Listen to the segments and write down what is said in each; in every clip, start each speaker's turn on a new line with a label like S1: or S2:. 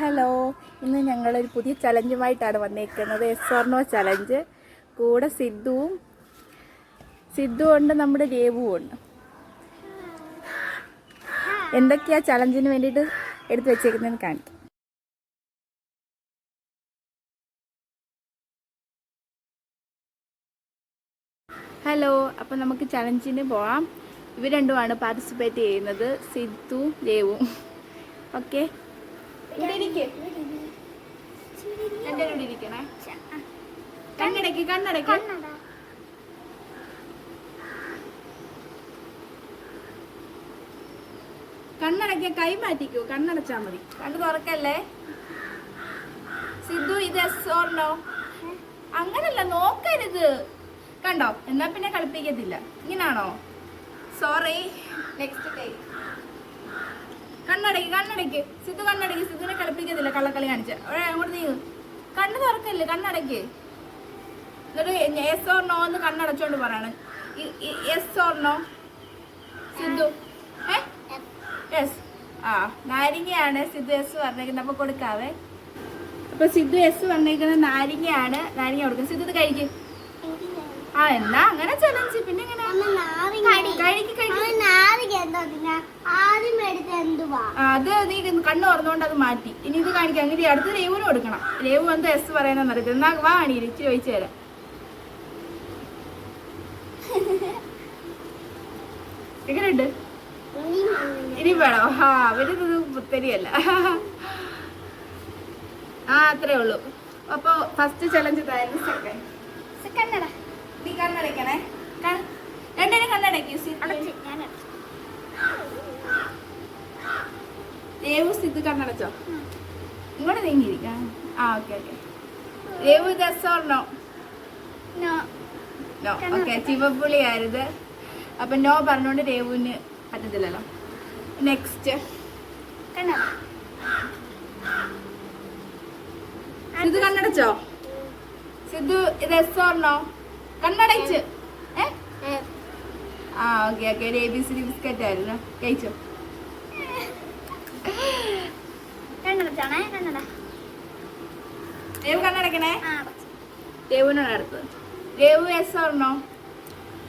S1: Hello ഇന്ന് ഞങ്ങളൊരു പുതിയ ചലഞ്ചുമായിട്ടാണ് വന്നേക്കുന്നത്. Yes or no challenge. കൂടെ സിദ്ധുവും സിദ്ധു ഉണ്ട് നമ്മുടെ രേവുവും ഉണ്ട്. എന്തൊക്കെയാ ചലഞ്ചിന് വേണ്ടിയിട്ട് എടുത്തു വെച്ചേക്കുന്നതെന്ന് കാണിക്കാം. ഹലോ അപ്പം നമുക്ക് ചലഞ്ചിന് പോവാം. ഇവ രണ്ടുമാണ് പാർട്ടിസിപ്പേറ്റ് ചെയ്യുന്നത് സിദ്ധു രേവും ഓക്കെ ഇവിടെ ഇരിക്കേ. കണ്ണടയ്ക്ക് കണ്ണടയ്ക്ക കൈ മാറ്റിക്കോ കണ്ണടച്ചാ മതി. കണ്ണ് തുറക്കല്ലേ? സിദ്ധു ഇത് എസ് അങ്ങനല്ല നോക്കരുത്. കണ്ടോ? എന്നാ പിന്നെ കളിപ്പിക്കത്തില്ല. ഇങ്ങനാണോ? സോറി നെക്സ്റ്റ് ടൈം കണ്ണടയ്ക്ക് കണ്ണടയ്ക്ക് സിദ്ധു കണ്ണടയ്ക്ക് സിദ്ധുവിനെ കളിപ്പിക്കത്തില്ല കള്ളക്കളി കാണിച്ച്. അങ്ങോട്ട് നീ കണ്ണ് തുറക്കല്ലേ കണ്ണടയ്ക്ക് എന്നിട്ട് എസ് ഓർ നോ എന്ന് കണ്ണടച്ചോണ്ട് പറയാണ്. Yes or no Sidhu. ഏ? യെസ് ആ നാരിങ്ങയാണ് സിദ്ധു എസ് പറഞ്ഞേക്കുന്നത്. അപ്പൊ കൊടുക്കാവേ. അപ്പൊ സിദ്ധു എസ് പറഞ്ഞേക്കുന്നത് നാരിങ്ങയാണ്. നാരിങ്ങ കൊടുക്കുന്നത് സിദ്ധു ഇത് കഴിക്ക്. ആ എന്നാ അങ്ങനെ ചലഞ്ച്. പിന്നെ എങ്ങനെ കഴിക്ക് കഴിക്ക്
S2: ആദ്യം എടുത്ത് എന്തുവാ
S1: ആ, അത് നീ കണ്ണ് തുറന്നുകൊണ്ട് അത് മാറ്റി. ഇനി ഇത് കാണിക്കാം. അങ്ങനെ അടുത്ത് രേവുന് കൊടുക്കണം. രേവു വന്ന് എസ് പറയണമെന്ന് അറിയത്തില്ല. എന്നാ വാ ആണി ഇച്ചിരി ചോദിച്ചു തരാം. എങ്ങനെയുണ്ട്? ഇനി വേണോ? ആ അവരിത് പുത്തരിയല്ല ആ അത്രേ ഉള്ളൂ. അപ്പൊ ഫസ്റ്റ് ചലഞ്ച് ഇതായിരുന്നു സെക്കൻഡ്
S2: സെക്കൻഡ്
S1: നീ കണ്ണടയ്ക്കണേ കണ്ണ് രണ്ടിനും കണ്ണടയ്ക്കൂ
S2: അടച്ച് ഞാൻ
S1: രേവു സ്ഥിതി കണ്ണടച്ചോ? ഇങ്ങോട്ട് നീങ്ങിയിരിക്കാം? ആ ഓക്കെ ഓക്കെ. രേവു ഇത് yes or no
S2: no
S1: okay ചിവപ്പുളിയായത് അപ്പൊ നോ പറഞ്ഞോണ്ട് രേവുവിന് പറ്റത്തില്ലല്ലോ. നെക്സ്റ്റ് സിദ്ധു കണ്ണടച്ചോ? സിദ്ധു ഇത് എസ് ഓർണോ കണ്ണടച്ച്. ഏ? ആ ഓക്കെ ഓക്കെ. ഒരു എ ബി സി ബിസ്ക്കറ്റ് ആയിരുന്നു. കഴിച്ചോ?
S2: കണ്ണട
S1: കണ്ണടക്കണേ?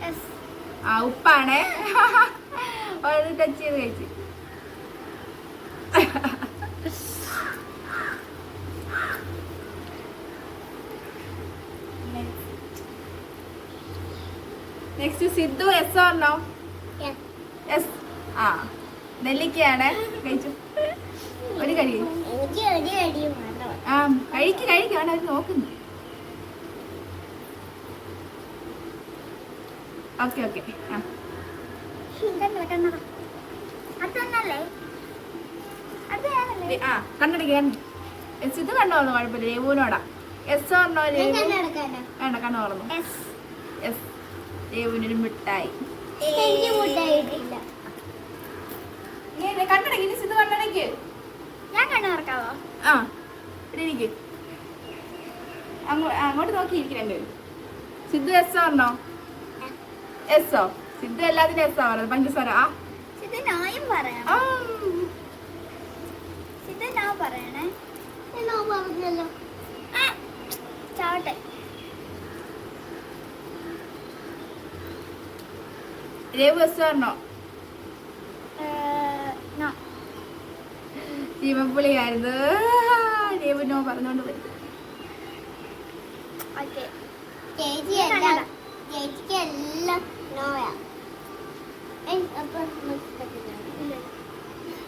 S1: എസ് ആ ഉപ്പാണേ. ടച്ച് ചെയ്ത് കഴിച്ചു. Next Sidhu yes or no
S2: yes
S1: ആ നെല്ലിക്കയാണ്. കഴിച്ചു. ഒരു കഴി ആ കഴിക്ക് കഴിക്ക്. അവൻ അവർ നോക്കുന്നു. Okay okay. ആ.
S2: കണ്ണട കണ്ണട അത് തന്നല്ലേ? അത്
S1: ആ കണ്ണടയ്ക്ക് സിദ്ധു കണ്ടോളൂ കുഴപ്പമില്ല. രേവുവിനോടാ എസ്
S2: പറഞ്ഞോ
S1: വേണ്ട കണ്ണു തുറന്നു
S2: എസ്
S1: എസ് രേവുവിനൊരു മിഠായി
S2: മുട്ടായിട്ടില്ല
S1: ഇനി സിദ്ധു കണ്ണടയ്ക്ക്
S2: ഞാൻ കണ്ണു തുറക്കാവോ?
S1: ആ അങ്ങോട്ട് നോക്കി ഇരിക്കണ്ടേ സിദ്ധു എസ് ആണോ എസ്സോ സിദ്ധു എല്ലാത്തിനും എസ് പറയുന്നത് പഞ്ചസാര. ആ.
S2: ഇത് നോയും പറയാം.
S1: ആ.
S2: നാ നോ പറയണേ. നോ പറഞ്ഞല്ലോ. ചാവട്ടെ.
S1: Revu yes or no
S2: no
S1: ജീവപ്പുളിയായിരുന്നു Revu no പറഞ്ഞോണ്ട് വരും
S2: ഓക്കെ
S3: ചേച്ചി
S2: ഞാൻ
S3: എല്ലാം
S2: കണ്ടതാ.
S3: ചേച്ചിക്ക് എല്ലാം നോയാ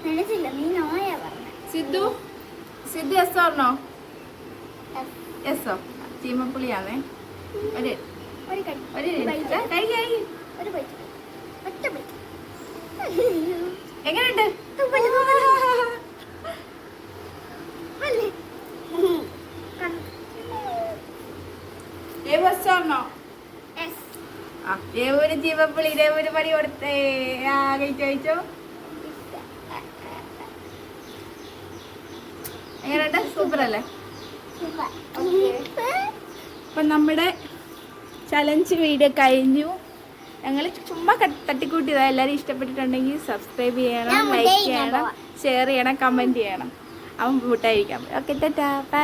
S2: നിനച്ചില്ല. നീ നോയാ പറഞ്ഞേ.
S1: Sidhu? Sidhu yes or no ഓ. ചീമപ്പുളിയാണേ ഒരു
S2: ഒരു കൈ
S1: കഴി
S2: ഒരു ബൈറ്റ് ഒറ്റ ബൈറ്റ്
S1: എങ്ങനെയുണ്ട്
S2: തുപ്പൽ, തുപ്പൽ. അല്ലേ? കണ്ണ്.
S1: രേവുവിന് ജീവപ്പുളി രേവുവിന് പണി കൊടുത്തേ? ആ കഴിച്ചോ കഴിച്ചോ എങ്ങനെയുണ്ട് സൂപ്പർ. അല്ലേ. അപ്പം നമ്മുടെ ചലഞ്ച് വീഡിയോ കഴിഞ്ഞു. ഞങ്ങൾ ചുമ്മാ തട്ടിക്കൂട്ടിയതാ. എല്ലാവരും ഇഷ്ടപ്പെട്ടിട്ടുണ്ടെങ്കിൽ സബ്സ്ക്രൈബ് ചെയ്യണം ലൈക്ക് ചെയ്യണം. ഷെയർ ചെയ്യണം കമന്റ് ചെയ്യണം. അവൻ കൂട്ടായിരിക്കാം ഓക്കെ ടാറ്റാ ബൈ